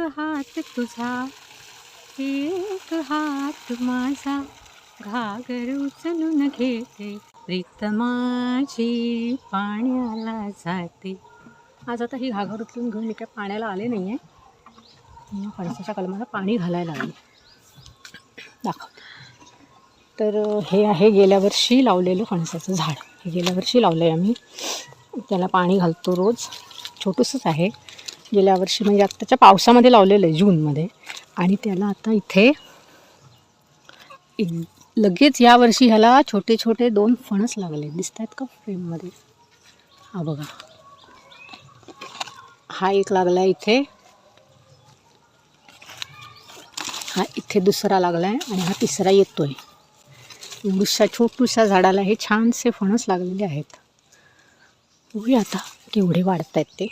एक हात तुझा एक हात माझा. घागर उचलून घेते प्रीत माझी पाण्याला जाते. आज आता ही घागर उचलून घेऊन मी काय पाण्याला आले नाही आहे फणसाच्या कलमाला पाणी घालायला आले. दाखव. तर हे आहे गेल्या वर्षी लावलेलं फणसाचं झाड. हे गेल्या वर्षी लावलं आहे आम्ही. त्याला पाणी घालतो रोज. छोटंसंच आहे. गेल्या वर्षी म्हणजे आत्ताच्या पावसामध्ये लावलेलं आहे जूनमध्ये. आणि त्याला आता इथे एक- लगेच यावर्षी ह्याला छोटे छोटे दोन फणस लागले. दिसत आहेत का फ्रेममध्ये? हा बघा. हा एक लागला आहे इथे. हा इथे दुसरा लागला आहे आणि हा तिसरा येतो आहे एवढूशा छोटूशा झाडाला हे छानसे फणस लागलेले आहेत. बघूया आता केवढे वाढत आहेत ते.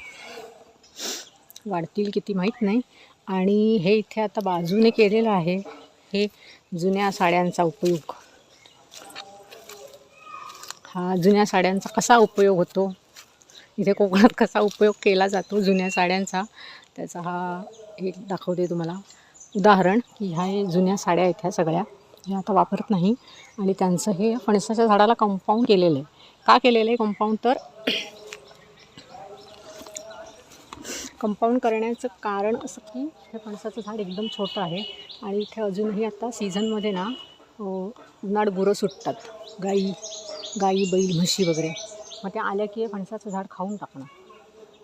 वाढतील किती माहीत नाही. आणि हे इथे आता बाजूने केलेलं आहे. हे जुन्या साड्यांचा उपयोग. हा जुन्या साड्यांचा कसा उपयोग होतो? इथे कोकणात कसा उपयोग केला जातो जुन्या साड्यांचा? त्याचा हा एक दाखवते तुम्हाला. उदाहरण की ह्या जुन्या साड्या आहेत ह्या सगळ्या. ह्या आता वापरत नाही. आणि त्यांचं हे फणसाच्या झाडाला कंपाऊंड केलेलं आहे. का केलेलं आहे कंपाऊंड तर कंपाऊंड करण्याचं कारण असं की हे फणसाचं झाड एकदम छोटं आहे आणि इथे अजूनही आता सीझनमध्ये ना उन्हाळ गुरं सुटतात. गाई गाई बैल म्हशी वगैरे. मग त्या आल्या की हे फणसाचं झाड खाऊन टाकणं.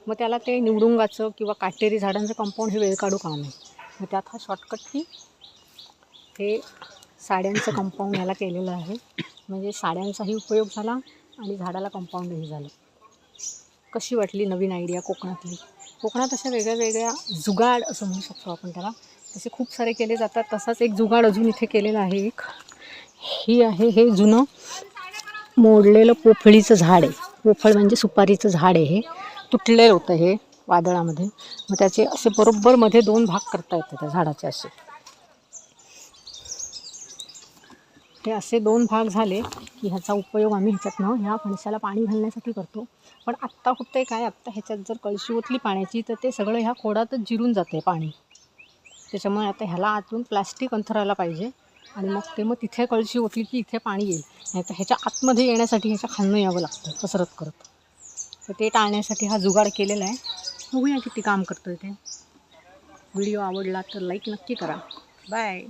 मग त्याला ते निवडुंगाचं किंवा काटेरी झाडांचं कंपाऊंड हे वेळ काढू काम आहे मग त्यात हा शॉर्टकट की हे साड्यांचं कंपाऊंड याला केलेलं आहे. म्हणजे साड्यांचाही उपयोग झाला आणि झाडाला कंपाऊंडही झालं. कशी वाटली नवीन आयडिया कोकणातली? कोकणात अशा वेगळ्या वेगळ्या जुगाड असं म्हणू शकतो आपण त्याला. तसे खूप सारे केले जातात. तसाच एक जुगाड अजून इथे केलेला आहे एक. ही आहे हे जुनं मोडलेलं पोफळीचं झाड आहे. पोफळ म्हणजे सुपारीचं झाड आहे हे. तुटलेलं होतं हे वादळामध्ये. मग त्याचे असे बरोबर मध्ये दोन भाग करता येतात त्या झाडाचे असे. ते असे दोन भाग झाले की ह्याचा उपयोग आम्ही ह्याच्यातनं ह्या फणसाला पाणी घालण्यासाठी करतो. पण आत्ता होतं आहे काय? आत्ता ह्याच्यात जर कळशी ओतली पाण्याची तर ते सगळं ह्या खोडातच जिरून जाते पाणी. त्याच्यामुळे आता ह्याला आतून प्लास्टिक अंथरायला पाहिजे आणि मग ते मग तिथे कळशी ओतली की इथे पाणी येईल. नाही तर ह्याच्या आतमध्ये येण्यासाठी ह्याच्या खालनं यावं लागतं कसरत करत. तर ते टाळण्यासाठी हा जुगाड केलेला आहे. बघूया किती काम करतो ते. व्हिडिओ आवडला तर लाईक नक्की करा. बाय